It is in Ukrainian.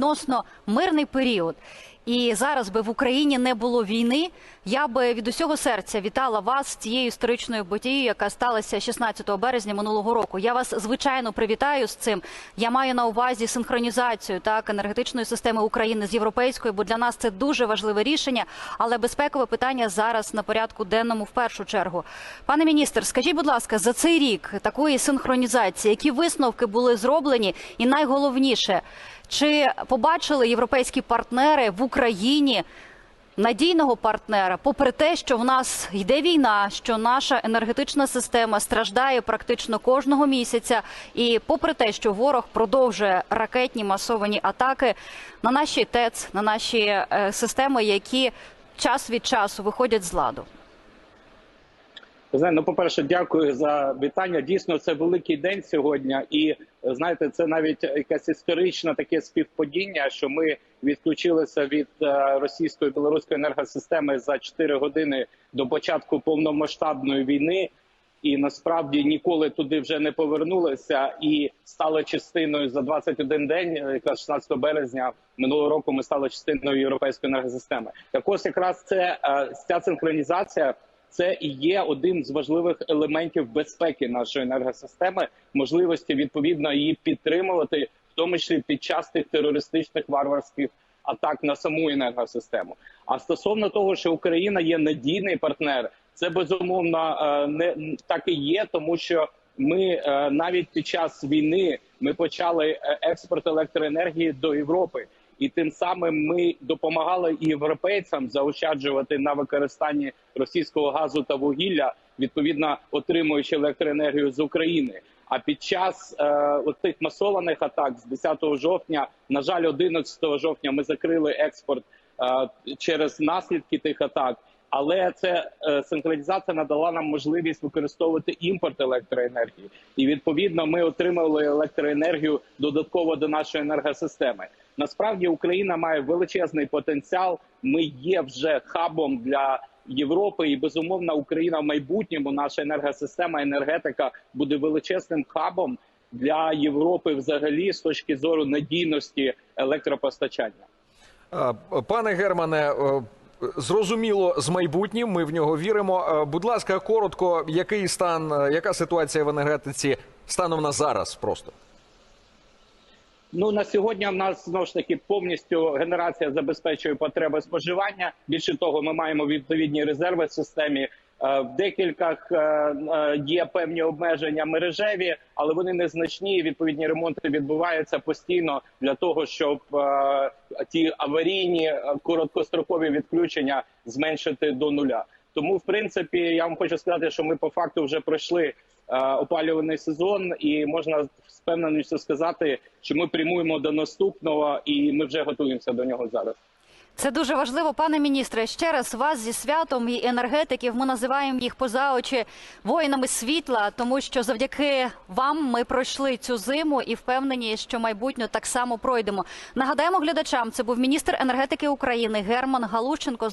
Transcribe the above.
відносно мирний період. І зараз би в Україні не було війни. Я би від усього серця вітала вас з цією історичною подією, яка сталася 16 березня минулого року. Я вас звичайно привітаю з цим. Я маю на увазі синхронізацію так енергетичної системи України з європейською, бо для нас це дуже важливе рішення. Але безпекове питання зараз на порядку денному в першу чергу. Пане міністр, скажіть, будь ласка, за цей рік такої синхронізації, які висновки були зроблені, і найголовніше, чи побачили європейські партнери в Україні надійного партнера, попри те, що в нас йде війна, що наша енергетична система страждає практично кожного місяця, і попри те, що ворог продовжує ракетні масовані атаки на наші ТЕЦ, на наші е, системи, які час від часу виходять з ладу. Знаєте, ну, по-перше, дякую за вітання. Дійсно, це великий день сьогодні, і знаєте, це навіть якесь історичне таке співпадіння, що ми відключилися від е, російської білоруської енергосистеми за 4 години до початку повномасштабної війни. І насправді ніколи туди вже не повернулися і стали частиною за 21 день, е, якраз 16 березня минулого року. Ми стали частиною європейської енергосистеми. Так ось якраз це е, ця синхронізація. Це і є один з важливих елементів безпеки нашої енергосистеми, можливості відповідно її підтримувати, в тому числі під час тих терористичних варварських атак на саму енергосистему. А стосовно того, що Україна є надійний партнер, це безумовно е, не так і є, тому що ми е, навіть під час війни ми почали е, експорт електроенергії до Європи. І тим самим ми допомагали європейцям заощаджувати на використанні російського газу та вугілля, відповідно отримуючи електроенергію з України. А під час е, тих масованих атак з 10 жовтня, на жаль, 11 жовтня ми закрили експорт е, через наслідки тих атак. Але це е, синхронізація надала нам можливість використовувати імпорт електроенергії, і відповідно ми отримали електроенергію додатково до нашої енергосистеми. Насправді Україна має величезний потенціал. Ми є вже хабом для Європи, і безумовно Україна в майбутньому, наша енергосистема, енергетика буде величезним хабом для Європи, взагалі, з точки зору надійності електропостачання. Пане Германе, е, зрозуміло з майбутнім. Ми в нього віримо. Е, Будь ласка, коротко, який стан, е, яка ситуація в енергетиці станом на зараз? Просто Ну на сьогодні в нас знову ж таки повністю генерація забезпечує потреби споживання. Більше того, ми маємо відповідні резерви в системі. Е, В декількох е, е, є певні обмеження мережеві, але вони незначні. Відповідні ремонти відбуваються постійно для того, щоб ті аварійні короткострокові відключення зменшити до нуля. Тому, в принципі, я вам хочу сказати, що ми по факту вже пройшли опалювальний сезон, і можна з впевненістю сказати, що ми прямуємо до наступного, і ми вже готуємося до нього зараз. Це дуже важливо, пане міністре. Ще раз вас зі святом і енергетиків. Ми називаємо їх поза очі воїнами світла, тому що завдяки вам ми пройшли цю зиму і впевнені, що майбутнє так само пройдемо. Нагадаємо глядачам, це був міністр енергетики України Герман Галущенко.